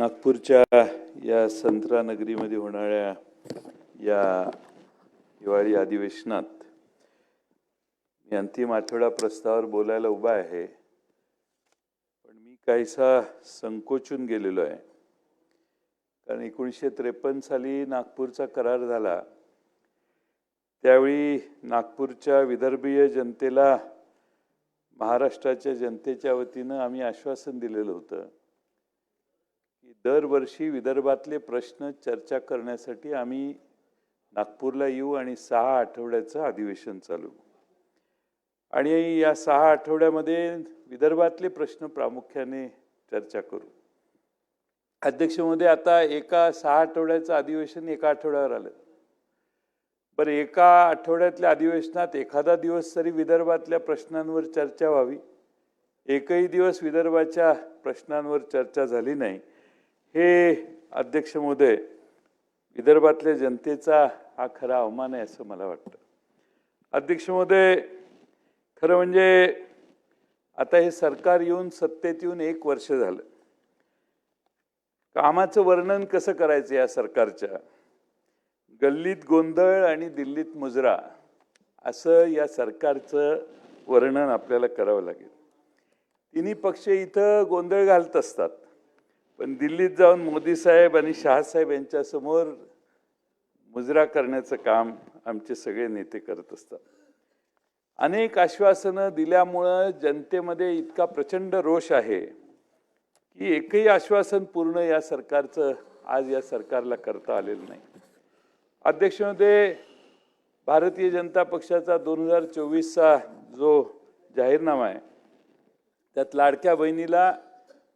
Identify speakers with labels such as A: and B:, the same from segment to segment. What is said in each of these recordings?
A: नागपूरच्या या संत्रा नगरीमध्ये होणाऱ्या या हिवाळी अधिवेशनात मी अंतिम आठवडा प्रस्तावावर बोलायला उभा आहे. पण मी काहीसा संकोचून गेलेलो आहे. कारण एकोणीसशे त्रेपन्न साली नागपूरचा करार झाला. त्यावेळी नागपूरच्या विदर्भीय जनतेला महाराष्ट्राच्या जनतेच्या वतीनं आम्ही आश्वासन दिलेलं होतं. दरवर्षी विदर्भातले प्रश्न चर्चा करण्यासाठी आम्ही नागपूरला येऊ आणि सहा आठवड्याचं अधिवेशन चालू. आणि या सहा आठवड्यामध्ये विदर्भातले प्रश्न प्रामुख्याने चर्चा करू. अध्यक्षमध्ये आता एका सहा आठवड्याचं अधिवेशन एका आठवड्यावर आलं. बरं एका आठवड्यातल्या अधिवेशनात एखादा दिवस तरी विदर्भातल्या प्रश्नांवर चर्चा व्हावी. एकही दिवस विदर्भाच्या प्रश्नांवर चर्चा झाली नाही. हे अध्यक्ष महोदय विदर्भातल्या जनतेचा हा खरा अवमान आहे असं मला वाटतं. अध्यक्ष महोदय खरं म्हणजे आता हे सरकार येऊन सत्तेत येऊन एक वर्ष झालं. कामाचं वर्णन कसं करायचं या सरकारच्या? गल्लीत गोंधळ आणि दिल्लीत मुजरा असं या सरकारचं वर्णन आपल्याला करावं लागेल. तिन्ही पक्ष इथं गोंधळ घालत असतात. पण दिल्लीत जाऊन मोदी साहेब आणि शहासाहेब यांच्यासमोर मुजरा करण्याचं काम आमचे सगळे नेते करत असतात. अनेक आश्वासनं दिल्यामुळं जनतेमध्ये इतका प्रचंड रोष आहे की एकही आश्वासन पूर्ण या सरकारचं आज या सरकारला करता आलेलं नाही. अध्यक्ष महोदय भारतीय जनता पक्षाचा दोन हजार चोवीसचा जो जाहीरनामा आहे त्यात लाडक्या बहिणीला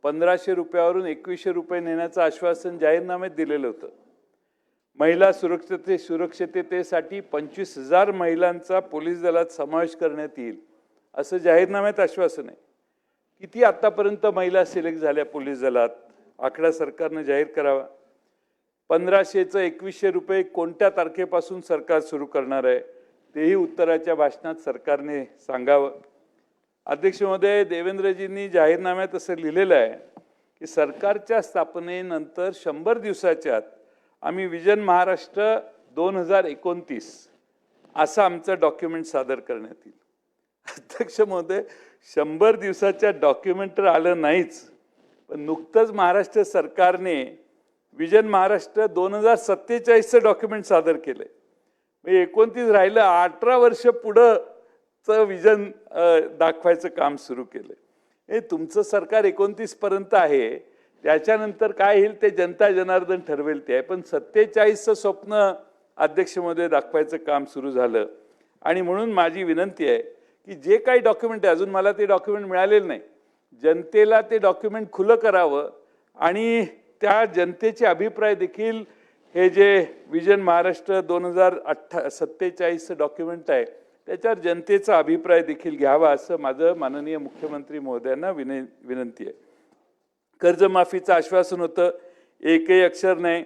A: पंधराशे रुपयावरून एकवीसशे रुपये नेण्याचं आश्वासन जाहीरनाम्यात दिलेलं होतं. महिला सुरक्षते सुरक्षिततेसाठी पंचवीस हजार महिलांचा पोलीस दलात समावेश करण्यात येईल असं जाहीरनाम्यात आश्वासन आहे. किती आत्तापर्यंत महिला सिलेक्ट झाल्या पोलीस दलात? आकडा सरकारनं जाहीर करावा. पंधराशेचं एकवीसशे रुपये कोणत्या तारखेपासून सरकार सुरू करणार आहे? तेही उत्तराच्या भाषणात सरकारने सांगावं. अध्यक्ष महोदय देवेंद्रजींनी जाहीरनाम्यात असं लिहिलेलं आहे की सरकारच्या स्थापनेनंतर शंभर दिवसाच्या आम्ही विजन महाराष्ट्र दोन हजार एकोणतीस असं आमचं डॉक्युमेंट सादर करण्यात येईल. अध्यक्ष महोदय शंभर दिवसाच्या डॉक्युमेंट तर आलं नाहीच पण नुकतंच महाराष्ट्र सरकारने विजन महाराष्ट्र दोन हजार सत्तेचाळीसचं डॉक्युमेंट सादर केलं आहे म्हणजे एकोणतीस राहिलं अठरा वर्ष पुढं चं विजन दाखवायचं काम सुरू केलंय. हे तुमचं सरकार एकोणतीस पर्यंत आहे. त्याच्यानंतर काय येईल ते जनता जनार्दन ठरवेल ते आहे. पण सत्तेचाळीसचं स्वप्न अध्यक्षमध्ये दाखवायचं काम सुरू झालं. आणि म्हणून माझी विनंती आहे की जे काही डॉक्युमेंट आहे अजून मला ते डॉक्युमेंट मिळालेलं नाही. जनतेला ते डॉक्युमेंट खुलं करावं आणि त्या जनतेचे अभिप्राय देखील हे जे विजन महाराष्ट्र दोन हजार अठ्ठा सत्तेचाळीसचं डॉक्युमेंट आहे त्याच्यावर जनतेचा अभिप्राय देखील घ्यावा असं माझं माननीय मुख्यमंत्री महोदयांना विनय विनंती आहे. कर्जमाफीचं आश्वासन होतं एकही अक्षर नाही.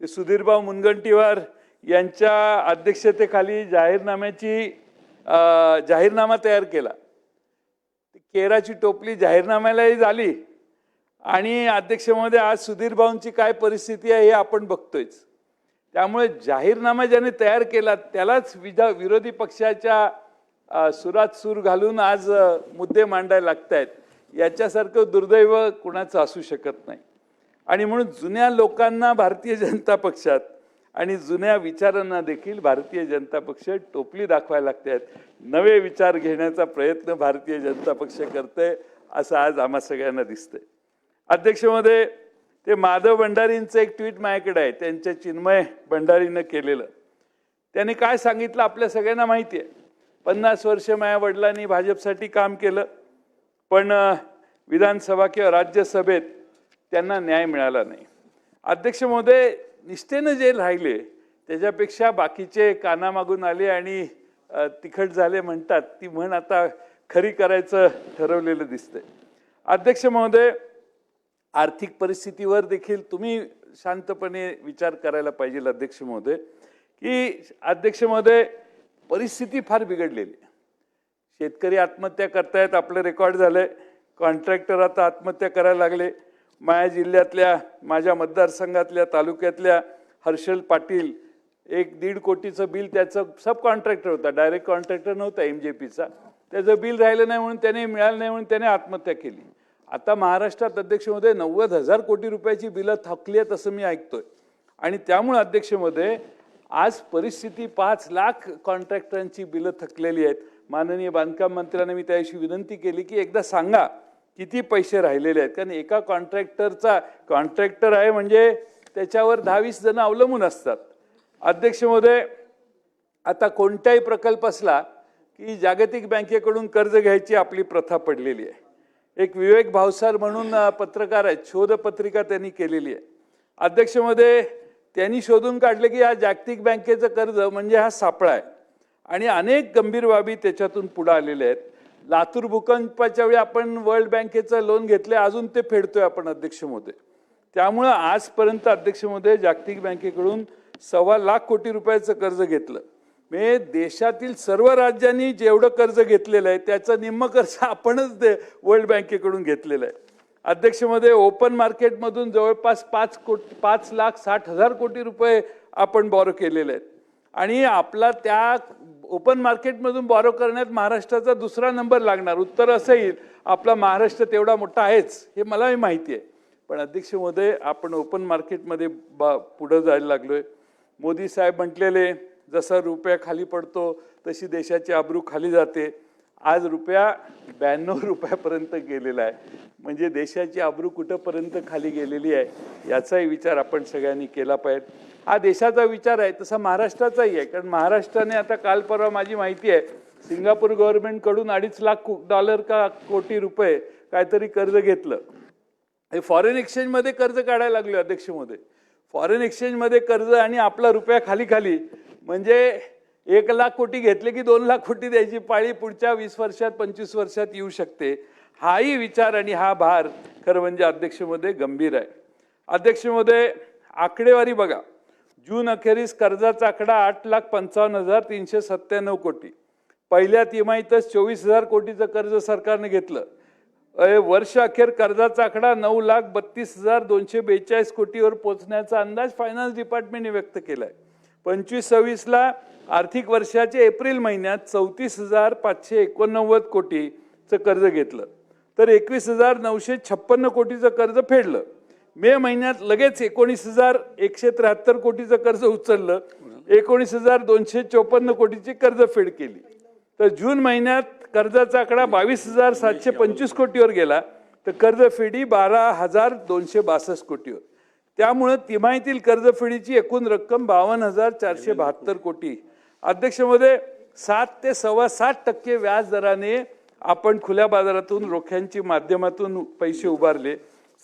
A: ते सुधीरभाऊ मुनगंटीवार यांच्या अध्यक्षतेखाली जाहीरनाम्याची जाहीरनामा तयार केला. केराची टोपली जाहीरनाम्यालाही झाली. आणि अध्यक्ष महोदय आज सुधीरभाऊंची काय परिस्थिती आहे हे आपण बघतोयच. त्यामुळे जाहीरनामा ज्याने तयार केला त्यालाच विधा विरोधी पक्षाच्या सुरात सूर घालून आज मुद्दे मांडायला लागत आहेत याच्यासारखं दुर्दैव कुणाचं असू शकत नाही. आणि म्हणून जुन्या लोकांना भारतीय जनता पक्षात आणि जुन्या विचारांना देखील भारतीय जनता पक्ष टोपली दाखवायला लागते आहेत. नवे विचार घेण्याचा प्रयत्न भारतीय जनता पक्ष करते असं आज आम्हा सगळ्यांना दिसतंय. अध्यक्षमध्ये ते माधव भंडारींचं एक ट्विट माझ्याकडे आहे. त्यांच्या चिन्मय भंडारीनं केलेलं. त्यांनी काय सांगितलं आपल्या सगळ्यांना माहिती आहे पन्नास वर्ष माझ्या वडिलांनी भाजपसाठी काम केलं. पण विधानसभा किंवा राज्यसभेत त्यांना न्याय मिळाला नाही. अध्यक्ष महोदय निष्ठेनं जे राहिले त्याच्यापेक्षा बाकीचे कानामागून आले आणि तिखट झाले म्हणतात ती म्हण आता खरी करायचं ठरवलेलं दिसतंय. अध्यक्ष महोदय आर्थिक परिस्थितीवर देखील तुम्ही शांतपणे विचार करायला पाहिजे अध्यक्ष महोदय की अध्यक्ष महोदय परिस्थिती फार बिघडलेली शेतकरी आत्महत्या करतायत आपलं रेकॉर्ड झालंय. कॉन्ट्रॅक्टर आता आत्महत्या करायला लागले. माझ्या जिल्ह्यातल्या माझ्या मतदारसंघातल्या तालुक्यातल्या हर्षल पाटील एक दीड कोटीचं बिल त्याचं सब कॉन्ट्रॅक्टर होता. डायरेक्ट कॉन्ट्रॅक्टर नव्हता एम जे पीचा त्याचं बिल राहिलं नाही म्हणून त्याने मिळालं नाही म्हणून त्याने आत्महत्या केली. आता महाराष्ट्रात अध्यक्षमध्ये नव्वद हजार कोटी रुपयाची बिलं थकली आहेत असं मी ऐकतोय. आणि त्यामुळे अध्यक्षमध्ये आज परिस्थिती पाच लाख कॉन्ट्रॅक्टरांची बिलं थकलेली आहेत. माननीय बांधकाम मंत्र्यांना मी त्याविषयी विनंती केली की एकदा सांगा किती पैसे राहिलेले आहेत. कारण एका कॉन्ट्रॅक्टरचा कॉन्ट्रॅक्टर आहे म्हणजे त्याच्यावर दहा वीस जण अवलंबून असतात. अध्यक्ष महोदय आता कोणताही प्रकल्प असला की जागतिक बँकेकडून कर्ज घ्यायची आपली प्रथा पडलेली आहे. एक विवेक भावसार म्हणून पत्रकार आहेत. शोधपत्रिका त्यांनी केलेली आहे. अध्यक्षमध्ये त्यांनी शोधून काढले की हा जागतिक बँकेचं कर्ज म्हणजे हा सापळा आहे. आणि अनेक गंभीर बाबी त्याच्यातून पुढे आलेल्या आहेत. लातूर भूकंपाच्या वेळी आपण वर्ल्ड बँकेचं लोन घेतले अजून ते फेडतोय आपण अध्यक्ष त्यामुळं आजपर्यंत अध्यक्ष जागतिक बँकेकडून सव्वा लाख कोटी रुपयाचं कर्ज घेतलं. म्हणजे देशातील सर्व राज्यांनी जेवढं कर्ज घेतलेलं आहे त्याचं निम्म कर्ज आपणच दे वर्ल्ड बँकेकडून घेतलेलं आहे. अध्यक्षमध्ये ओपन मार्केटमधून जवळपास पाच कोटी पाच लाख साठ हजार कोटी रुपये आपण बॉरो केलेले आहेत. आणि आपला त्या ओपन मार्केटमधून बॉरो करण्यात महाराष्ट्राचा दुसरा नंबर लागणार. उत्तर असं येईल आपला महाराष्ट्र तेवढा मोठा आहेच हे मलाही माहिती आहे. पण अध्यक्षमध्ये आपण ओपन मार्केटमध्ये बा पुढं जायला लागलोय. मोदी साहेब म्हटलेले जसा रुपया खाली पडतो तशी देशाची आबरू खाली जाते. आज रुपया ब्याण्णव रुपयापर्यंत गेलेला आहे. म्हणजे देशाची आबरू कुठंपर्यंत खाली गेलेली आहे याचाही विचार आपण सगळ्यांनी केला पाहिजे. हा देशाचा विचार आहे तसा महाराष्ट्राचाही आहे. कारण महाराष्ट्राने आता काल परवा माझी माहिती आहे सिंगापूर गव्हर्नमेंटकडून अडीच लाख डॉलर का कोटी रुपये काहीतरी कर्ज घेतलं. हे फॉरेन एक्सचेंजमध्ये कर्ज काढायला लागले अध्यक्षमध्ये फॉरेन एक्सचेंजमध्ये कर्ज आणि आपला रुपया खाली खाली म्हणजे एक लाख कोटी घेतले की दोन लाख कोटी द्यायची पाळी पुढच्या वीस वर्षात पंचवीस वर्षात येऊ शकते. हाही विचार आणि हा भार खरं म्हणजे अध्यक्षमध्ये गंभीर आहे. अध्यक्षमध्ये आकडेवारी बघा. जून अखेरीस कर्जाचा आकडा आठ लाख पंचावन्न हजार तीनशे सत्त्याण्णव कोटी. पहिल्या तिमाहीतच चोवीस हजार कोटीचं कर्ज सरकारने घेतलं. वर्ष अखेर कर्जाचा आकडा नऊ लाख बत्तीस हजार दोनशे बेचाळीस कोटीवर पोचण्याचा अंदाज फायनान्स डिपार्टमेंटने व्यक्त केलाय. पंचवीस सव्वीसला आर्थिक वर्षाच्या एप्रिल महिन्यात चौतीस हजार पाचशे एकोणनव्वद कोटीचं कर्ज घेतलं. तर एकवीस हजार नऊशे छप्पन्न कोटीचं कर्ज फेडलं. मे महिन्यात लगेच एकोणीस हजार एकशे त्र्याहत्तर कोटीचं कर्ज उचललं. एकोणीस हजार दोनशे चोपन्न कोटीची कर्ज फेड केली. तर जून महिन्यात कर्जाचा आकडा बावीस हजार सातशे पंचवीस कोटीवर गेला. तर कर्जफेडी बारा हजार दोनशे बासष्ट कोटीवर. त्यामुळं तिमाहीतील कर्जफेडीची एकूण रक्कम बावन्न हजार चारशे बहात्तर कोटी. अध्यक्षमध्ये सात ते सव्वा सात टक्के व्याज दराने आपण खुल्या बाजारातून रोख्यांची माध्यमातून पैसे उभारले.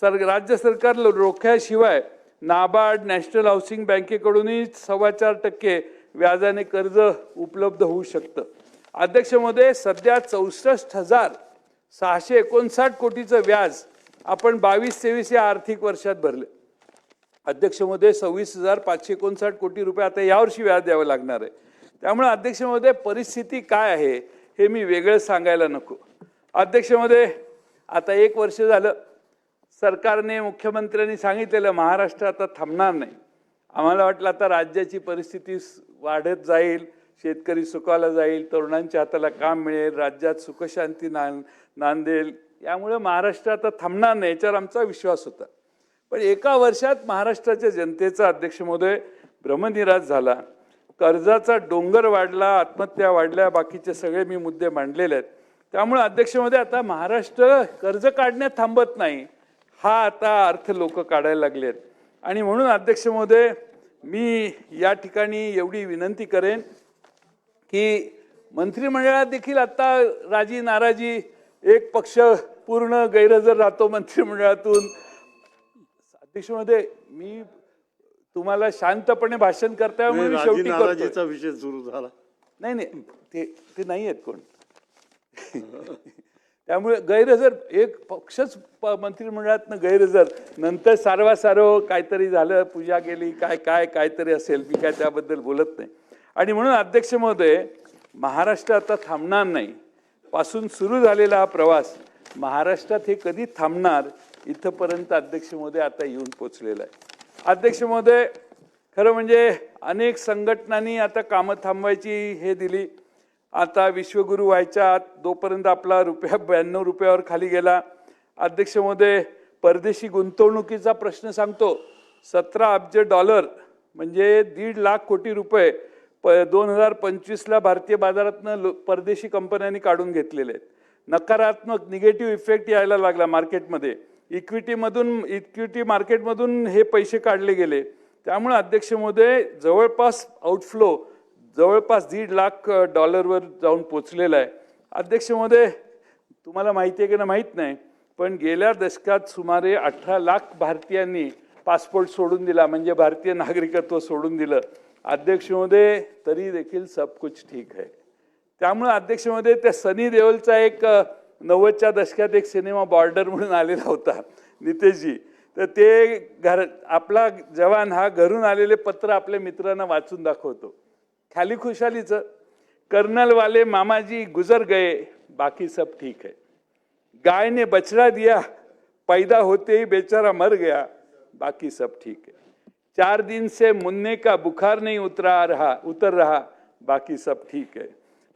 A: सर राज्य सरकार रोख्याशिवाय नाबार्ड नॅशनल हाऊसिंग बँकेकडूनही सव्वा चार टक्के व्याजाने कर्ज उपलब्ध होऊ शकतं. अध्यक्षमध्ये सध्या चौसष्ट हजार सहाशे एकोणसाठ कोटीचं व्याज आपण बावीस तेवीस या आर्थिक वर्षात भरले. अध्यक्षमध्ये सव्वीस हजार पाचशे एकोणसाठ कोटी रुपये आता यावर्षी व्याज द्यावं लागणार आहे. त्यामुळे अध्यक्षमध्ये परिस्थिती काय आहे हे मी वेगळं सांगायला नको. अध्यक्षमध्ये आता एक वर्ष झालं सरकारने मुख्यमंत्र्यांनी सांगितलेलं महाराष्ट्र आता थांबणार नाही. आम्हाला वाटलं आता राज्याची परिस्थिती वाढत जाईल शेतकरी सुखाला जाईल तरुणांच्या हाताला काम मिळेल राज्यात सुखशांती ना नांदेल. यामुळे महाराष्ट्र आता थांबणार नाही याच्यावर आमचा विश्वास होता. पण एका वर्षात महाराष्ट्राच्या जनतेचा अध्यक्ष महोदय भ्रमनिराश झाला. कर्जाचा डोंगर वाढला आत्महत्या वाढल्या बाकीचे सगळे मी मुद्दे मांडलेले आहेत. त्यामुळे अध्यक्षमध्ये आता महाराष्ट्र कर्ज काढण्यात थांबत नाही. हा आता अर्थ लोक काढायला लागलेत आणि म्हणून अध्यक्ष महोदय मी या ठिकाणी एवढी विनंती करेन की मंत्रिमंडळात देखील आत्ता राजी नाराजी एक पक्ष पूर्ण गैरहजर राहतो मंत्रिमंडळातून. अध्यक्ष महोदय मी तुम्हाला शांतपणे भाषण करताय म्हणून
B: राजी
A: शेवटी करतोय.
B: नाराजीचा विषय सुरू झाला.
A: नाही नाही ते ते नाही आहेत कोण. त्यामुळे गैरहजर एक पक्षच प- मंत्रिमंडळातनं गैरहजर. नंतर सारवा सारव काहीतरी झालं पूजा केली काय काय काहीतरी असेल मी काय त्याबद्दल बोलत नाही. आणि म्हणून अध्यक्ष महोदय महाराष्ट्र आता थांबणार नाही. पासून सुरू झालेला हा प्रवास महाराष्ट्रात हे कधी थांबणार इथंपर्यंत अध्यक्ष महोदय आता येऊन पोचलेलं आहे. अध्यक्ष महोदय खरं म्हणजे अनेक संघटनांनी आता कामं थांबवायची हे दिली. आता विश्वगुरू व्हायच्या आत जोपर्यंत आपला रुपया ब्याण्णव रुपयावर खाली गेला. अध्यक्ष महोदय परदेशी गुंतवणुकीचा प्रश्न सांगतो. सतरा अब्ज डॉलर म्हणजे दीड लाख कोटी रुपये प दोन हजार पंचवीसला भारतीय बाजारातनं लो परदेशी कंपन्यांनी काढून घेतलेले आहेत. नकारात्मक निगेटिव्ह इफेक्ट यायला लागला मार्केटमध्ये इक्विटीमधून इक्विटी मार्केटमधून हे पैसे काढले गेले. त्यामुळे अध्यक्ष महोदय जवळपास आउटफ्लो जवळपास दीड लाख डॉलरवर जाऊन पोचलेला आहे. अध्यक्ष महोदय तुम्हाला माहिती आहे की ना माहीत नाही. पण गेल्या दशकात सुमारे अठरा लाख भारतीयांनी पासपोर्ट सोडून दिला. म्हणजे भारतीय नागरिकत्व सोडून दिलं. अध्यक्ष महोदय तरी देखील सब कुछ ठीक आहे. त्यामुळे अध्यक्ष महोदय त्या सनी देओलचा एक नव्वदच्या दशकात एक सिनेमा बॉर्डर म्हणून आलेला होता नितेशजी. तर ते घर आपला जवान हा घरून आलेले पत्र आपल्या मित्रांना वाचून दाखवतो. खाली खुशालीचं कर्नलवाले मामाजी गुजर गए बाकी सब ठीक है. गाय ने बछड़ा दिया पैदा होते ही बेचारा मर गया बाकी सब ठीक है. चार दिन से मुन्ने का बुखार नहीं उतरा रहा उतर रहा बाकी सब ठीक है.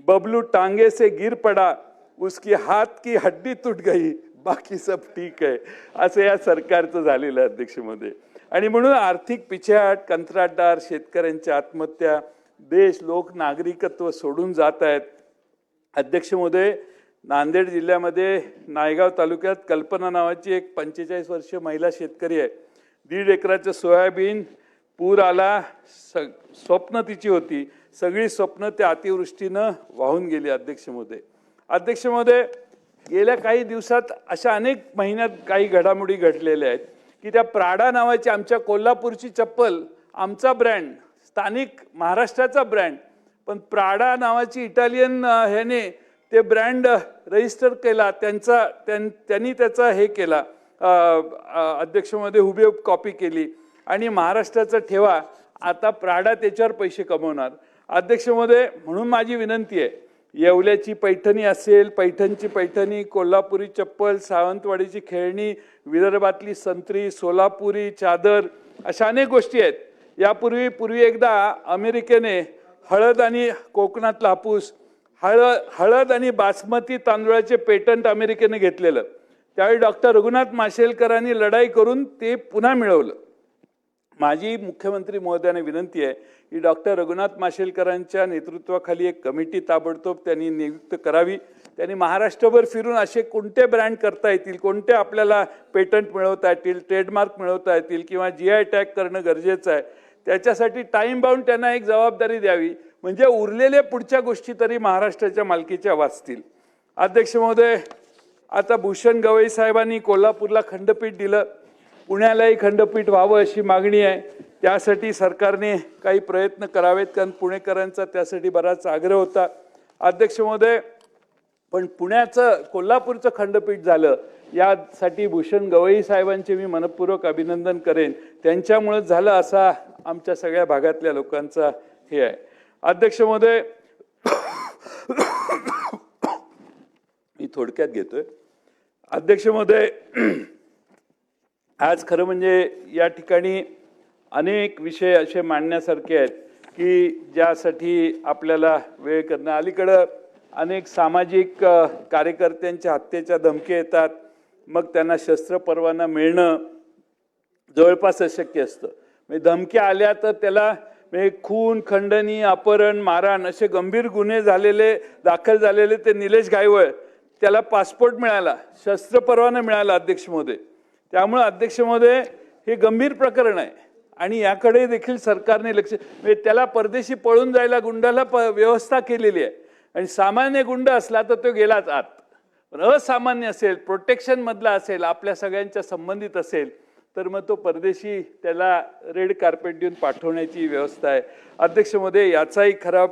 A: बबलू टांगे से गिर पड़ा उसकी हात की हड्डी तुट गई. बाकी सब ठीक आहे. असं या सरकारचं झालेलं आहे अध्यक्षमध्ये. आणि म्हणून आर्थिक पिछेहाट कंत्राटदार शेतकऱ्यांच्या आत्महत्या देश लोक नागरिकत्व सोडून जात आहेत. अध्यक्ष महोदय नांदेड जिल्ह्यामध्ये नायगाव तालुक्यात कल्पना नावाची एक पंचेचाळीस वर्ष महिला शेतकरी आहे. दीड एकराचं सोयाबीन पूर आला स स्वप्न तिची होती. सगळी स्वप्न त्या अतिवृष्टीनं वाहून गेली अध्यक्ष महोदय. अध्यक्ष महोदय गेल्या काही दिवसात अशा अनेक महिन्यात काही घडामोडी घडलेल्या आहेत की त्या प्राडा नावाची आमच्या कोल्हापूरची चप्पल आमचा ब्रँड स्थानिक महाराष्ट्राचा ब्रँड पण प्राडा नावाची इटालियन ह्याने ते ब्रँड रजिस्टर केला त्यांचा त्यां- त्यांनी त्याचा हे केला अध्यक्षमध्ये हुबेहूब कॉपी केली आणि महाराष्ट्राचा ठेवा आता प्राडा त्याच्यावर पैसे कमवणार. अध्यक्षमध्ये म्हणून माझी विनंती आहे येवल्याची पैठणी असेल पैठणची पैठणी कोल्हापुरी चप्पल सावंतवाडीची खेळणी विदर्भातली संत्री सोलापुरी चादर अशा अनेक गोष्टी आहेत. यापूर्वी पूर्वी एकदा अमेरिकेने हळद आणि कोकणातला हापूस हळद हळद आणि बासमती तांदूळाचे पेटंट अमेरिकेने घेतलेलं. त्यावेळी डॉक्टर रघुनाथ माशेलकरांनी लढाई करून ते पुन्हा मिळवलं. माझी मुख्यमंत्री महोदयाने विनंती आहे की डॉक्टर रघुनाथ माशेलकरांच्या नेतृत्वाखाली एक कमिटी ताबडतोब त्यांनी नियुक्त करावी. त्यांनी महाराष्ट्रभर फिरून असे कोणते ब्रँड करता येतील कोणते आपल्याला पेटंट मिळवता येतील ट्रेडमार्क मिळवता येतील किंवा जी आय टॅग करणं गरजेचं आहे त्याच्यासाठी टाईम बाउंड त्यांना एक जबाबदारी द्यावी. म्हणजे उरलेल्या पुढच्या गोष्टी तरी महाराष्ट्राच्या मालकीच्या वाचतील. अध्यक्ष महोदय आता भूषण गवई साहेबांनी कोल्हापूरला खंडपीठ दिलं. पुण्यालाही खंडपीठ व्हावं अशी मागणी आहे. त्यासाठी सरकारने काही प्रयत्न करावेत कारण पुणेकरांचा त्यासाठी बराच आग्रह होता. अध्यक्ष महोदय पण पुण्याचं कोल्हापूरचं खंडपीठ झालं यासाठी भूषण गवई साहेबांचे मी मनपूर्वक अभिनंदन करेन. त्यांच्यामुळंच झालं असा आमच्या सगळ्या भागातल्या लोकांचा हे आहे. अध्यक्ष महोदय मी थोडक्यात घेतोय. अध्यक्ष महोदय आज खरं म्हणजे या ठिकाणी अनेक विषय असे मांडण्यासारखे आहेत की ज्यासाठी आपल्याला वेळ करणं. अलीकडं अनेक सामाजिक कार्यकर्त्यांच्या हत्येच्या धमकी येतात. मग त्यांना शस्त्र परवाना मिळणं जवळपास अशक्य असतं. म्हणजे धमक्या आल्या तर त्याला म्हणजे खून खंडणी अपहरण मारहाण असे गंभीर गुन्हे झालेले दाखल झालेले ते निलेश गायवळ. त्याला पासपोर्ट मिळाला शस्त्र परवाना मिळाला अध्यक्ष महोदय. त्यामुळे अध्यक्ष महोदय हे गंभीर प्रकरण आहे. आणि याकडे देखील सरकारने लक्ष म्हणजे त्याला परदेशी पळून जायला गुंडाला प व्यवस्था केलेली आहे. आणि सामान्य गुंड असला तर तो गेलाच आत. पण असामान्य असेल प्रोटेक्शनमधला असेल आपल्या सगळ्यांच्या संबंधित असेल तर मग तो परदेशी त्याला रेड कार्पेट देऊन पाठवण्याची व्यवस्था आहे. अध्यक्षमध्ये याचाही खरा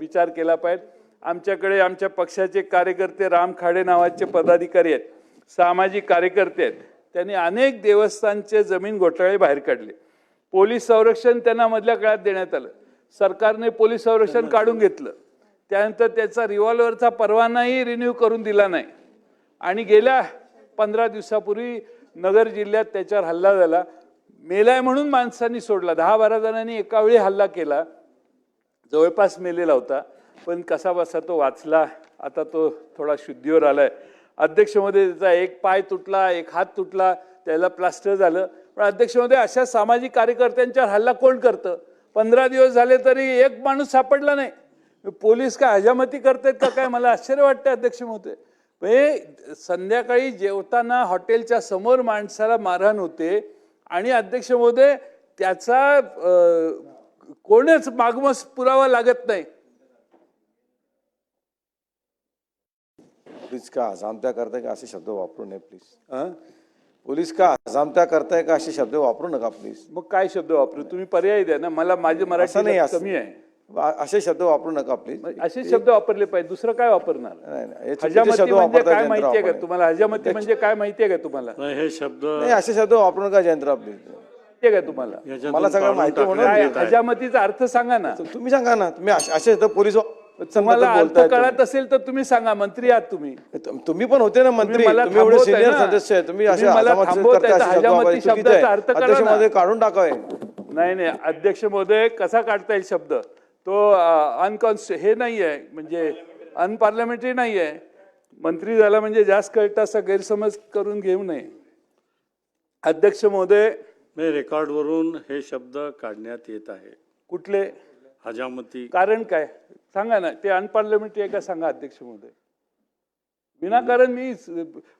A: विचार केला पाहिजे. आमच्याकडे आमच्या पक्षाचे कार्यकर्ते राम खाडे नावाचे पदाधिकारी आहेत. सामाजिक कार्यकर्ते आहेत. त्यांनी अनेक देवस्थानचे जमीन घोटाळे बाहेर काढले. पोलीस संरक्षण त्यांना मधल्या काळात देण्यात आलं. सरकारने पोलीस संरक्षण काढून घेतलं. त्यानंतर त्याचा रिव्हॉल्वरचा परवानाही रिन्यू करून दिला नाही. आणि गेल्या पंधरा दिवसापूर्वी नगर जिल्ह्यात त्याच्यावर हल्ला झाला. मेलाय म्हणून माणसांनी सोडला. दहा बारा जणांनी एका वेळी हल्ला केला. जवळपास मेलेला होता. पण कसा बसा तो वाचला. आता तो थोडा शुद्धीवर आलाय. अध्यक्षमध्ये त्याचा एक पाय तुटला एक हात तुटला त्याला प्लास्टर झालं. पण अध्यक्षमध्ये अशा सामाजिक कार्यकर्त्यांच्यावर हल्ला कोण करतं? पंधरा दिवस झाले तरी एक माणूस सापडला नाही. पोलीस काय हजामती करतायत का काय? मला आश्चर्य वाटतं अध्यक्ष महोदय म्हणजे संध्याकाळी जेवताना हॉटेलच्या समोर माणसाला मारहाण होते आणि अध्यक्ष महोदय त्याचा कोणच मागमस पुरावा लागत नाही.
B: पोलीस का आजामत्या करताय का असे शब्द वापरू नये प्लीज
A: हं?
B: पोलीस का आजामत्या करताय का असे शब्द वापरू नका प्लीज
A: मग काय शब्द वापरू? तुम्ही पर्याय द्या ना. मला माझी
B: असं
A: मराठी
B: नाही असं-
A: कमी आहे.
B: असे शब्द वापरू नका प्लीज
A: मग असे शब्द वापरले पाहिजे. दुसरं काय वापरणार?
B: नाही, नाही. हे चुकीचे
A: हजामती
B: शब्द
A: म्हणजे
B: वापरताय
A: काय
B: जयंतराव
A: माहितीये का
B: आपण.
A: तुम्हाला? हजामती म्हणजे काय माहितीये का तुम्हाला?
C: नाही हे शब्द
B: नाही असे शब्द वापरू नका जयंतराव प्लीज
A: माहितीये का तुम्हाला?
C: याच्यातून
B: मला सगळं
C: काढून
B: माहिती म्हणून
C: टाकण्यात
A: काय?
C: येत आहे.
A: हजामतीचा अर्थ सांगा ना.
B: तुम्ही सांगा ना. तुम्ही असे असे शब्द पोलीस
A: तुम्हाला अर्थ कळत असेल तर तुम्ही सांगा मंत्री आहात तुम्ही.
B: तुम्ही. पण होते ना मंत्री.
A: मला
B: तुम्ही एवढे
A: थांबवताय
B: सिनियर
A: ना.
B: सदस्य आहे. तुम्ही
A: तुम्ही मला
B: आजामात
A: थांबवताय
B: करताय
A: तर
B: असे शब्द
A: हजामती
B: वापरायचे चुकीचं
A: शब्दाचा
B: आहे.
A: अर्थ करा
B: अध्यक्ष
A: ना.
B: महोदय काढून टाकावे
A: नाही नाही. अध्यक्ष महोदय कसा काढता येईल शब्द? तो अनकॉन्स्ट हे नाही आहे म्हणजे अनपार्लमेंटरी नाही आहे मंत्री झाला म्हणजे जास्त कळतं असा गैरसमज करून घेऊ नये. अध्यक्ष महोदय
C: नाही रेकॉर्डवरून हे शब्द काढण्यात येत आहे.
A: कुठले?
C: हजामती.
A: कारण काय? सांगा ना ते अनपार्लमेंटरी आहे का? सांगा अध्यक्ष महोदय विनाकारण मी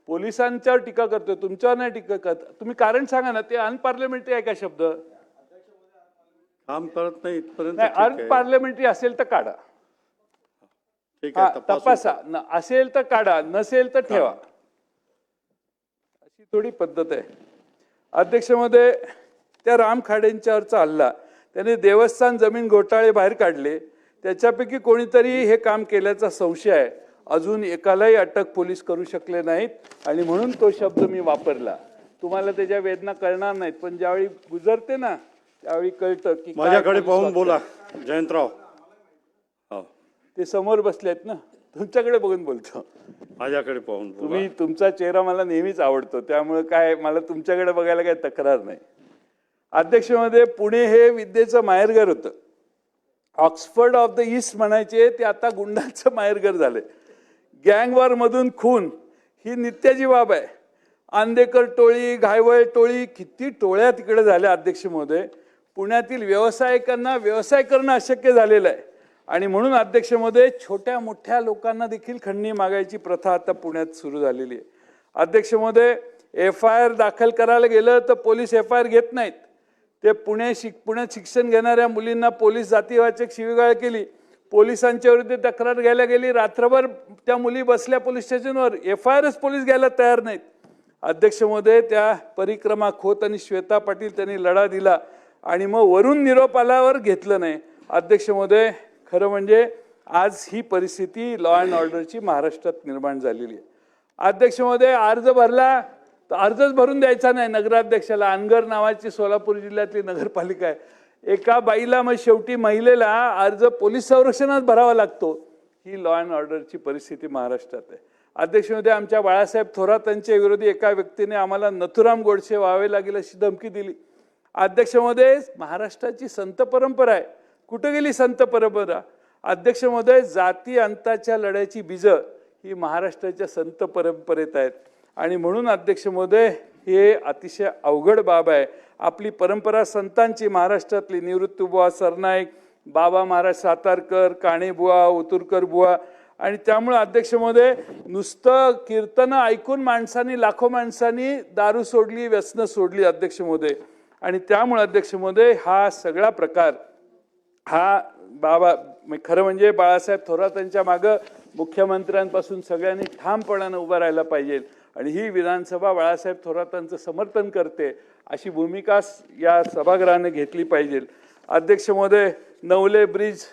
A: पोलिसांच्यावर टीका करतोय तुमच्यावर नाही टीका करत. तुम्ही कारण सांगा ना ते अनपार्लमेंटरी आहे का शब्द?
C: काम करत नाही इथपर्यंत.
A: अनपार्लमेंटरी असेल तर काढा.
C: ठीक आहे
A: तपासा. न- असेल तर काढा नसेल तर ठेवा. अशी थोडी पद्धत आहे. अध्यक्षमध्ये त्या राम खाडेंच्यावरचा हल्ला. त्याने देवस्थान जमीन घोटाळे बाहेर काढले. त्याच्यापैकी कोणीतरी हे काम केल्याचा संशय आहे. अजून एकालाही अटक पोलीस करू शकले नाहीत आणि म्हणून तो शब्द मी वापरला. तुम्हाला त्याच्या वेदना कळणार नाहीत पण ज्यावेळी गुजरते ना त्यावेळी कळतं की
C: माझ्याकडे पाहून. बोला जयंतराव. हो.
A: ते समोर बसले आहेत ना तुमच्याकडे बघून बोलतो.
C: माझ्याकडे पाहून
A: तुम्ही तुमचा चेहरा मला नेहमीच आवडतो त्यामुळे काय मला तुमच्याकडे बघायला काही तक्रार नाही. अध्यक्षमध्ये पुणे हे विद्येचं माहेरघर होतं. ऑक्सफर्ड ऑफ द ईस्ट म्हणायचे ते आता गुंडांचं माहेरघर झालं गँगवॉरमधून खून ही नित्याची बाब आहे. आंदेकर टोळी घायवळ टोळी किती टोळ्या तिकडे झाल्या अध्यक्ष महोदय. पुण्यातील व्यावसायिकांना व्यवसाय करणं अशक्य झालेलं आहे. आणि म्हणून अध्यक्ष महोदय छोट्या मोठ्या लोकांना देखील खंडणी मागायची प्रथा आता पुण्यात सुरू झालेली आहे. अध्यक्ष महोदय एफ आय आर दाखल करायला गेलं तर पोलीस एफ आय आर घेत नाहीत. ते पुणे शिक पुण्यात शिक्षण घेणाऱ्या मुलींना पोलीस जातीवाचक शिवीगाळ केली. पोलिसांच्या विरुद्ध तक्रार घ्यायला गेली. रात्रभर त्या मुली बसल्या पोलीस स्टेशनवर. एफ आय आरच पोलीस घ्यायला तयार नाहीत. अध्यक्ष महोदय त्या परिक्रमा खोत आणि श्वेता पाटील त्यांनी लढा दिला आणि मग वरून निरोप आल्यावर घेतलं नाही. अध्यक्ष महोदय खरं म्हणजे आज ही परिस्थिती लॉ अँड ऑर्डरची महाराष्ट्रात निर्माण झालेली आहे. अध्यक्ष महोदय अर्ज भरला. तर अर्जच भरून द्यायचा नाही. नगराध्यक्षाला अनगर नावाची सोलापूर जिल्ह्यातली नगरपालिका आहे. एका बाईला मग शेवटी महिलेला अर्ज पोलीस संरक्षणात भरावा लागतो. ही लॉ अँड ऑर्डरची परिस्थिती महाराष्ट्रात आहे. अध्यक्ष महोदय आमच्या बाळासाहेब थोरातांच्या विरोधी एका व्यक्तीने आम्हाला नथुराम गोडसे व्हावे लागेल अशी धमकी दिली. अध्यक्ष महोदय महाराष्ट्राची संत परंपरा आहे. कुठं गेली संत परंपरा? अध्यक्ष महोदय जाती अंताच्या लढ्याची बीजं ही महाराष्ट्राच्या संत परंपरेत आहेत. आणि म्हणून अध्यक्ष महोदय हे अतिशय अवघड बाब आहे. आपली परंपरा संतांची महाराष्ट्रातली निवृत्तीबुवा सरनाईक बाबा महाराज सातारकर काणेबुवा उतुरकर बुवा. आणि त्यामुळं अध्यक्ष महोदय नुसतं कीर्तनं ऐकून माणसांनी लाखो माणसांनी दारू सोडली व्यसनं सोडली अध्यक्ष महोदय. आणि त्यामुळे अध्यक्ष महोदय हा सगळा प्रकार हा बाबा म्हणजे खरं म्हणजे बाळासाहेब थोरातांच्या मागं मुख्यमंत्र्यांपासून सगळ्यांनी ठामपणानं उभं राहायला पाहिजे. आणि ही विधानसभा बाळासाहेब थोरातांचं समर्थन करते अशी भूमिका या सभागृहाने घेतली पाहिजे. अध्यक्ष महोदय नवले ब्रिज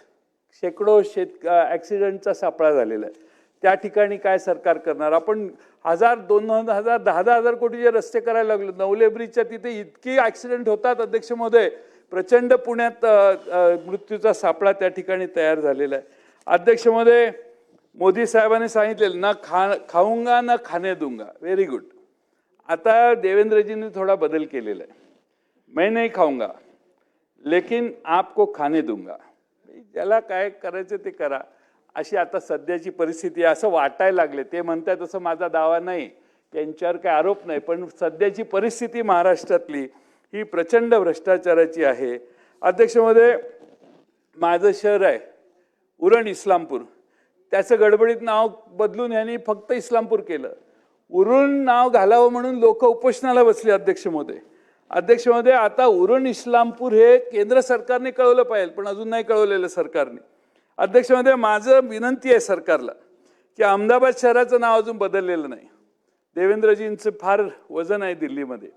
A: शेकडो शेत ॲक्सिडेंटचा सापळा झालेला आहे. त्या ठिकाणी काय सरकार करणार? आपण हजार दोन दोन हजार दहा दहा हजार कोटीचे रस्ते करायला लागलो नवले ब्रिजच्या तिथे इतकी ॲक्सिडेंट होतात अध्यक्ष महोदय. प्रचंड पुण्यात मृत्यूचा सापळा त्या ठिकाणी तयार झालेला आहे. अध्यक्ष महोदय मोदी साहेबांनी सांगितलेलं ना खा खाऊंगा ना खाणे दूंगा. व्हेरी गुड आता देवेंद्रजींनी थोडा बदल केलेला आहे. मैं नाही खाऊंगा लेकिन आपको खाणे दूंगा. ज्याला काय करायचं ते करा. अशी आता सध्याची परिस्थिती असं वाटायला लागले. ते म्हणतात तसं माझा दावा नाही त्यांच्यावर काही आरोप नाही. पण सध्याची परिस्थिती महाराष्ट्रातली ही प्रचंड भ्रष्टाचाराची आहे. अध्यक्षमध्ये माझं शहर आहे उरण इस्लामपूर. त्याचं गडबडीत नाव बदलून यांनी फक्त इस्लामपूर केलं. उरुण नाव घालावं म्हणून लोक उपोषणाला बसले अध्यक्ष महोदय. अध्यक्ष महोदय आता उरुण इस्लामपूर हे केंद्र सरकारने कळवलं पाहिजे पण अजून नाही कळवलेलं सरकारने. अध्यक्ष महोदय माझं विनंती आहे सरकारला की अहमदाबाद शहराचं नाव अजून बदललेलं नाही. देवेंद्रजींचं फार वजन आहे दिल्लीमध्ये.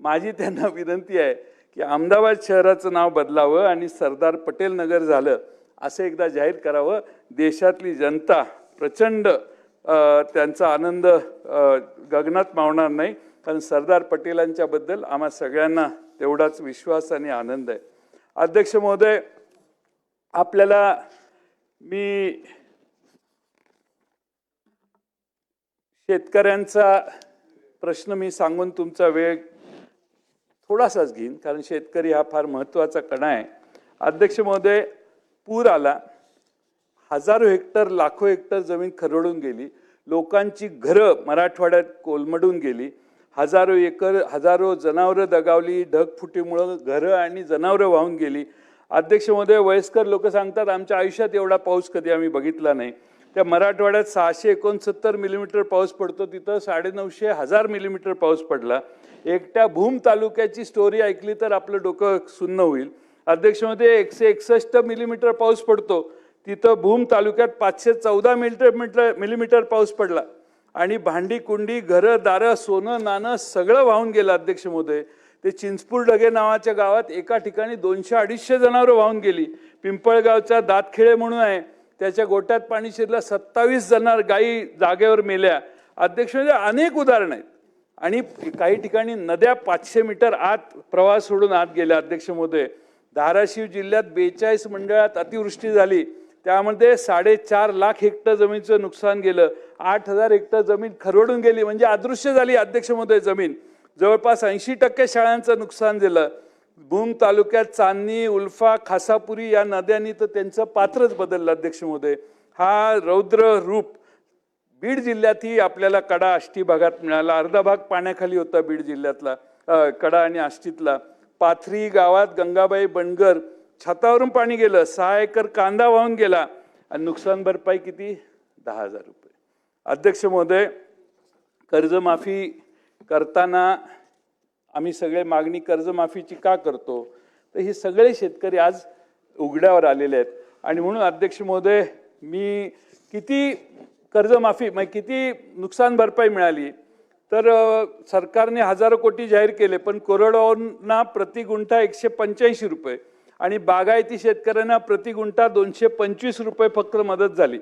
A: माझी त्यांना विनंती आहे की अहमदाबाद शहराचं नाव बदलावं आणि सरदार पटेल नगर झालं असं एकदा जाहीर करावं. देशातली जनता प्रचंड त्यांचा आनंद गगनात मावणार नाही. कारण सरदार पटेलांच्याबद्दल आम्हा सगळ्यांना तेवढाच विश्वास आणि आनंद आहे. अध्यक्ष महोदय आपल्याला मी शेतकऱ्यांचा प्रश्न मी सांगून तुमचा वेळ थोडासाच घेईन कारण शेतकरी हा फार महत्त्वाचा कणा आहे. अध्यक्ष महोदय पूर आला हजारो हेक्टर लाखो हेक्टर जमीन खरडून गेली लोकांची घरं मराठवाड्यात कोलमडून गेली हजारो एकर हजारो जनावरं दगावली ढगफुटीमुळं घरं आणि जनावरं वाहून गेली. अध्यक्ष महोदय वयस्कर लोक सांगतात आमच्या आयुष्यात एवढा पाऊस कधी आम्ही बघितला नाही. त्या मराठवाड्यात सहाशे एकोणसत्तर मिलीमीटर पाऊस पडतो तिथं साडेनऊशे हजार मिलीमीटर पाऊस पडला. एकट्या भूम तालुक्याची स्टोरी ऐकली तर आपलं डोकं सुन्न होईल. अध्यक्षमध्ये एकशे एकसष्ट मिलीमीटर पाऊस पडतो. तिथं भूम तालुक्यात पाचशे चौदा मिलीमीटर मिटर मिलीमीटर पाऊस पडला. आणि भांडी कुंडी घरं दारं सोनं नाणं सगळं वाहून गेलं अध्यक्ष महोदय. ते चिंचपूर डगे नावाच्या गावात एका ठिकाणी दोनशे अडीचशे जनावरं वाहून गेली. पिंपळगावचा दातखेळे म्हणून आहे. त्याच्या गोट्यात पाणी शिरलं सत्तावीस जनावर गायी जागेवर मेल्या. अध्यक्ष म्हणजे अनेक उदाहरणं आहेत. आणि काही ठिकाणी नद्या पाचशे मीटर आत प्रवास सोडून आत गेल्या अध्यक्ष महोदय. धाराशिव जिल्ह्यात बेचाळीस मंडळात अतिवृष्टी झाली. त्यामध्ये साडेचार लाख हेक्टर जमीनचं नुकसान गेलं. आठ हजार हेक्टर जमीन खरवडून गेली. म्हणजे अदृश्य झाली अध्यक्ष महोदय जमीन. जवळपास ऐंशी टक्के शाळांचं नुकसान झालं. भूम तालुक्यात चांदणी उल्फा खासापुरी या नद्यांनी तर त्यांचं पात्रच बदललं अध्यक्ष महोदय. हा रौद्र रूप बीड जिल्ह्यातही आपल्याला कडा आष्टी भागात मिळाला. अर्धा भाग पाण्याखाली होता बीड जिल्ह्यातला कडा आणि आष्टीतला. पाथरी गावात गंगाबाई बनगर छतावरून पाणी गेलं सहा एकर कांदा वाहून गेला आणि नुकसान भरपाई किती? दहा हजार रुपये. अध्यक्ष महोदय कर्जमाफी करताना आम्ही सगळे मागणी कर्जमाफीची का करतो? तर हे सगळे शेतकरी आज उघड्यावर आलेले आहेत. आणि म्हणून अध्यक्ष महोदय मी किती कर्जमाफी म्हणजे किती नुकसान भरपाई मिळाली तर सरकारने हजारो कोटी जाहीर केले पण कोरडवाहूंना प्रति गुंठा एकशे पंच्याऐंशी रुपये आणि बागायती शेतकऱ्यांना प्रति गुंठा दोनशे पंचवीस रुपये फक्त मदत झाली.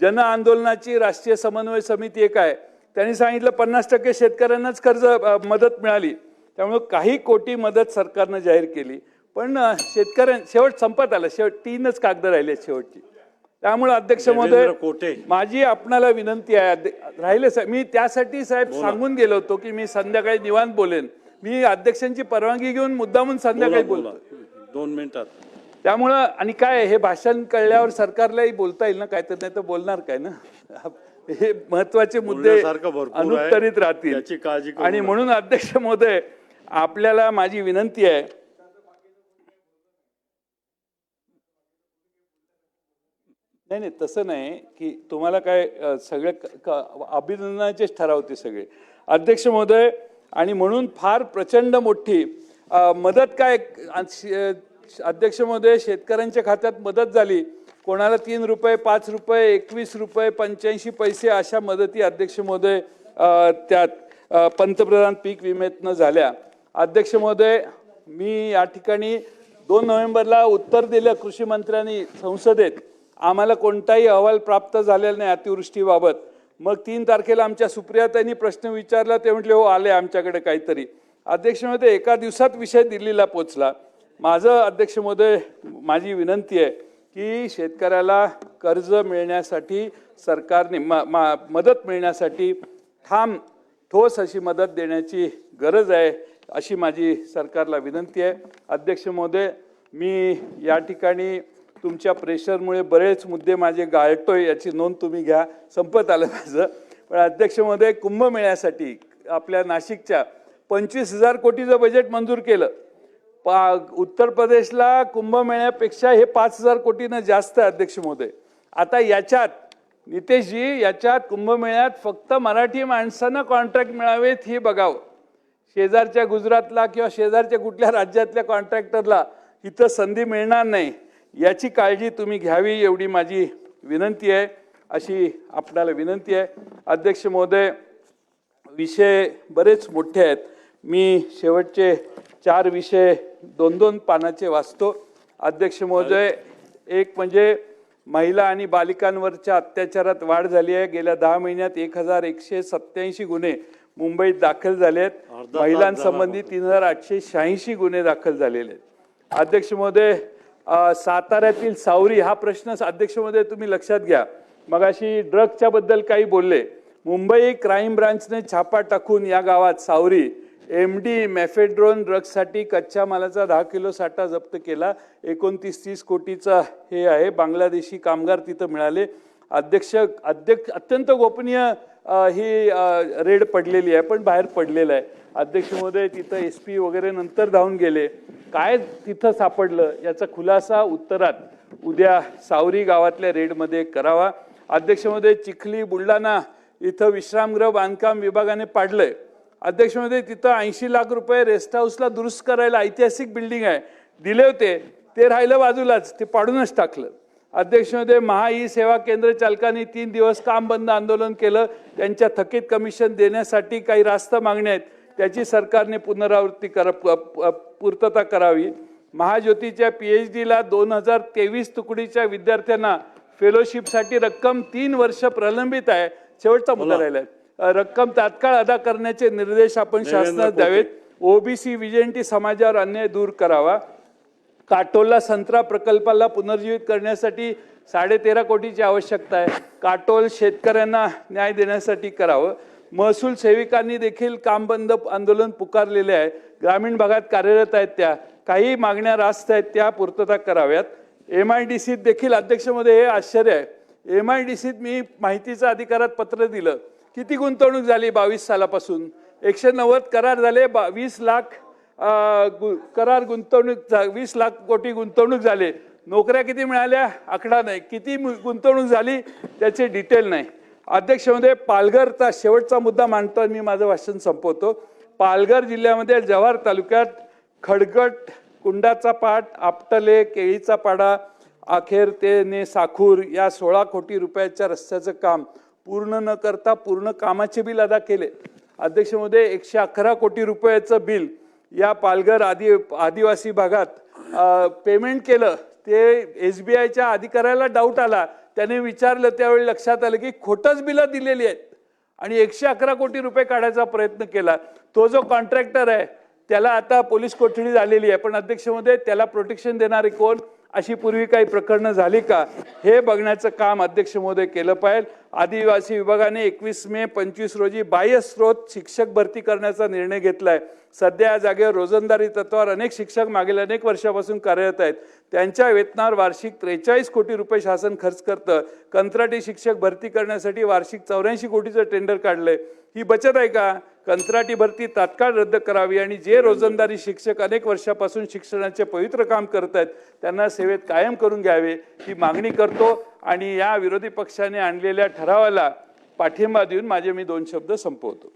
A: जन आंदोलनाची राष्ट्रीय समन्वय समिती एक आहे. त्यांनी सांगितलं पन्नास टक्के शेतकऱ्यांनाच कर्ज मदत मिळाली. त्यामुळे काही कोटी मदत सरकारनं जाहीर केली. पण शेतकऱ्यां शेवट संपत आलं. शेवट तीनच कागद राहिले शेवटची. त्यामुळे अध्यक्ष महोदय
C: कोटे.
A: माझी आपणाला विनंती आहे. राहिले साहेब मी त्यासाठी साहेब सांगून गेलो होतो की मी संध्याकाळी निवांत बोलेन. मी अध्यक्षांची परवानगी घेऊन मुद्दामून संध्याकाळी
C: बोला
A: बोलतो.
C: बोला दोन मिनिटात.
A: त्यामुळं आणि काय हे भाषण कळल्यावर सरकारलाही बोलता येईल ना काय तर नाही तर बोलणार काय ना? हे महत्त्वाचे मुद्दे. अनुत्तरित राहतील. आणि. म्हणून अध्यक्ष महोदय आपल्याला माझी विनंती आहे नाही नाही तसं नाही की तुम्हाला काय सगळे अभिनंदनाचेच ठराव अभिनंदनाचेच ठरावते सगळे. अध्यक्ष महोदय आणि म्हणून फार प्रचंड मोठी मदत काय अध्यक्ष महोदय शेतकऱ्यांच्या खात्यात मदत झाली. कोणाला तीन रुपये पाच रुपये एकवीस रुपये पंच्याऐंशी पैसे अशा मदती अध्यक्ष महोदय त्यात पंतप्रधान पीक विम्यातनं झाल्या. अध्यक्ष महोदय मी या ठिकाणी दोन नोव्हेंबरला उत्तर दिलं कृषी मंत्र्यांनी संसदेत. आम्हाला कोणताही अहवाल प्राप्त झालेला नाही अतिवृष्टीबाबत. मग तीन तारखेला आमच्या सुप्रियाताईंनी प्रश्न विचारला ते म्हटले हो आले आमच्याकडे काहीतरी. अध्यक्ष महोदय एका दिवसात विषय दिल्लीला पोचला. माझं अध्यक्ष महोदय माझी विनंती आहे की शेतकऱ्याला कर्ज मिळण्यासाठी सरकारने म मा- मदत मिळण्यासाठी ठाम ठोस अशी मदत देण्याची गरज आहे अशी माझी सरकारला विनंती आहे. अध्यक्ष महोदय मी या ठिकाणी तुमच्या प्रेशरमुळे बरेच मुद्दे माझे गाळतोय याची नोंद तुम्ही घ्या. संपत आलं माझं. पण अध्यक्ष महोदय कुंभमेळ्यासाठी आपल्या नाशिकच्या पंचवीस हजार कोटीचं बजेट मंजूर केलं. पा उत्तर प्रदेशला कुंभमेळ्यापेक्षा हे पाच हजार कोटीनं जास्त आहे अध्यक्ष महोदय आता याच्यात नितेशजी याच्यात कुंभमेळ्यात फक्त मराठी माणसांना कॉन्ट्रॅक्ट मिळावेत हे बघावं. शेजारच्या गुजरातला किंवा शेजारच्या कुठल्या राज्यातल्या कॉन्ट्रॅक्टरला इथं संधी मिळणार नाही. याची काळजी तुम्ही घ्यावी एवढी माझी विनंती आहे. अशी आपणाला विनंती आहे. अध्यक्ष महोदय विषय बरेच मोठे आहेत. मी शेवटचे चार विषय दोन दोन पानाचे वाचतो. अध्यक्ष महोदय एक म्हणजे महिला आणि बालिकांवरच्या अत्याचारात वाढ झाली आहे. गेल्या दहा महिन्यात एक हजार एकशे सत्याऐंशी गुन्हे मुंबईत दाखल झाले आहेत. महिलांसंबंधी तीन हजार आठशे शहाऐंशी गुन्हे दाखल झालेले आहेत. अध्यक्ष महोदय साताऱ्यातील सावरी हा प्रश्न अध्यक्षमध्ये तुम्ही लक्षात घ्या. मगाशी ड्रगच्या बद्दल काही बोलले. मुंबई क्राईम ब्रांचने छापा टाकून या गावात सावरी एम डी मॅफेड्रोन ड्रग्ससाठी कच्च्या मालाचा दहा किलो साठा जप्त केला. एकोणतीस तीस कोटीचा हे आहे. बांगलादेशी कामगार तिथं मिळाले. अध्यक्ष अध्यक्ष अत्यंत गोपनीय ही रेड पडलेली आहे पण बाहेर पडलेलं आहे. अध्यक्ष महोदय तिथं एस पी वगैरे नंतर धावून गेले. काय तिथं सापडलं याचा खुलासा उत्तरात उद्या सावरी गावातल्या रेडमध्ये करावा. अध्यक्षमध्ये चिखली बुलढाणा इथं विश्रामगृह बांधकाम विभागाने पाडलंय. अध्यक्षमध्ये तिथं ऐंशी लाख रुपये रेस्ट हाऊसला दुरुस्त करायला ऐतिहासिक बिल्डिंग आहे. दिले होते ते राहिलं बाजूलाच ते पाडूनच टाकलं. अध्यक्षमध्ये महा ई सेवा केंद्र चालकांनी तीन दिवस काम बंद आंदोलन केलं. त्यांच्या थकीत कमिशन देण्यासाठी काही रास्त मागण्या आहेत. त्याची सरकारने पुनरावृत्ती करा पूर्तता करावी. महाज्योतीच्या पी एच डीला दोन हजार तेवीस तुकडीच्या विद्यार्थ्यांना फेलोशिपसाठी रक्कम तीन वर्ष प्रलंबित आहे. शेवटचा मुद्दा राहिलाय. अ, रक्कम तात्काळ अदा करण्याचे निर्देश आपण शासनास द्यावेत. ओबीसी विजयंती समाजावर अन्याय दूर करावा. काटोलला संत्रा प्रकल्पाला पुनर्जीवित करण्यासाठी साडेतेरा कोटीची आवश्यकता आहे. काटोल शेतकऱ्यांना न्याय देण्यासाठी करावं. महसूल सेविकांनी देखील काम बंद आंदोलन पुकारलेले आहे. ग्रामीण भागात कार्यरत आहेत त्या. काही मागण्या रास्त आहेत त्या पूर्तता कराव्यात. एम आय डी सीत देखील अध्यक्षमध्ये हे आश्चर्य आहे. एम आय डी सीत मी माहितीचं अधिकारात पत्र दिलं. किती गुंतवणूक झाली बावीस सालापासून? एकशे नव्वद करार झाले बा वीस लाख गु- करार गुंतवणूक झा- वीस लाख कोटी गुंतवणूक झाले. नोकऱ्या किती मिळाल्या? आकडा नाही. किती मु- गुंतवणूक झाली? त्याचे डिटेल नाही. अध्यक्षमध्ये पालघरचा शेवटचा मुद्दा मांडतो आणि मी माझं भाषण संपवतो. पालघर जिल्ह्यामध्ये जव्हार तालुक्यात खडगट कुंडाचा पाट आपटले केळीचा पाडा अखेर ते ने साखूर या सोळा कोटी रुपयाच्या रस्त्याचं काम पूर्ण न करता पूर्ण कामाचे बिल अदा केले. अध्यक्षमध्ये एकशे अकरा कोटी रुपयाचं बिल या पालघर आदि आदिवासी भागात पेमेंट केलं. ते एस बी आयच्या अधिकाऱ्याला डाऊट आला. त्याने विचारलं त्यावेळी लक्षात आलं की खोटंच बिलं दिलेली आहेत. आणि एकशे अकरा कोटी रुपये काढायचा प्रयत्न केला. तो जो कॉन्ट्रॅक्टर आहे त्याला आता पोलीस कोठडी झालेली आहे. पण अध्यक्षमध्ये त्याला प्रोटेक्शन देणारे कोण? अशी पूर्वी काही प्रकरणं झाली का? हे बघण्याचं काम अध्यक्ष महोदय केलं पाहिजे. आदिवासी विभागाने एकवीस मे पंचवीस रोजी बाह्य स्रोत शिक्षक भरती करण्याचा निर्णय घेतलाय. सध्या या जागेवर रोजंदारी तत्वावर अनेक शिक्षक मागील अनेक वर्षापासून कार्यरत आहेत. त्यांच्या वेतनावर वार्षिक त्रेचाळीस कोटी रुपये शासन खर्च करतं. कंत्राटी शिक्षक भरती करण्यासाठी वार्षिक चौऱ्याऐंशी कोटीचं टेंडर काढलंय. ही बचत आहे का? कंत्राटी भरती तात्काळ रद्द करावी आणि जे रोजंदारी शिक्षक अनेक वर्षापासून शिक्षणाचे पवित्र काम करत आहेत त्यांना सेवेत कायम करून घ्यावे ही मागणी करतो. आणि या विरोधी पक्षाने आणलेल्या ठरावाला पाठिंबा देऊन माझे मी दोन शब्द संपवतो.